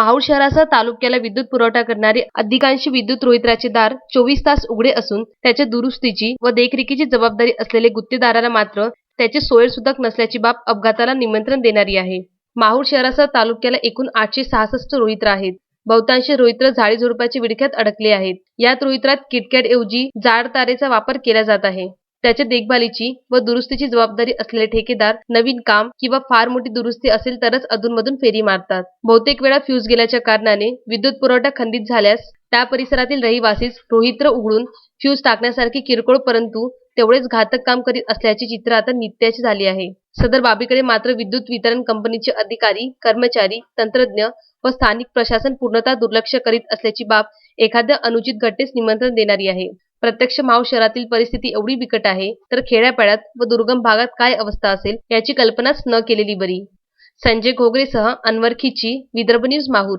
माहूर शहरासह तालुक्याला विद्युत पुरवठा करणारे अधिकांश विद्युत रोहित्राचे दार चोवीस तास उघडे असून त्याच्या दुरुस्तीची व देखरेखीची जबाबदारी असलेले गुत्तेदाराला मात्र त्याचे सोयीसुद्धा नसल्याची बाब अपघाताला निमंत्रण देणारी आहे. माहूर शहरासह तालुक्याला एकूण आठशे सहासष्ट रोहित्र आहेत. बहुतांश रोहित्र झाडी झुडपाच्या विडख्यात अडकले आहेत. यात रोहित्रात किटकॅट ऐवजी जाड तारेचा वापर केला जात आहे. त्याच्या देखभालीची व दुरुस्तीची जबाबदारी असलेले ठेकेदार नवीन काम किंवा फार मोठी दुरुस्ती असेल तरच अधूनमधून फेरी मारतात. बहुतेक वेळा फ्यूज गेल्याच्या कारणाने विद्युत पुरवठा खंडित झाल्यास त्या परिसरातील रहिवासीच रोहित्र उघडून फ्यूज टाकण्यासारखी किरकोळ परंतु तेवढेच घातक काम करीत असल्याचे चित्र आता नित्याचे झाले आहे. सदर बाबीकडे मात्र विद्युत वितरण कंपनीचे अधिकारी कर्मचारी तंत्रज्ञ व स्थानिक प्रशासन पूर्णतः दुर्लक्ष करीत असल्याची बाब एखाद्या अनुचित घटनेस निमंत्रण देणारी आहे. प्रत्यक्ष माव शहरातील परिस्थिती एवढी बिकट आहे तर खेड्यापाड्यात व दुर्गम भागात काय अवस्था असेल याची कल्पनाच न केलेली बरी. संजय घोगरेसह अनवर खिची विदर्भ न्यूज माहूर.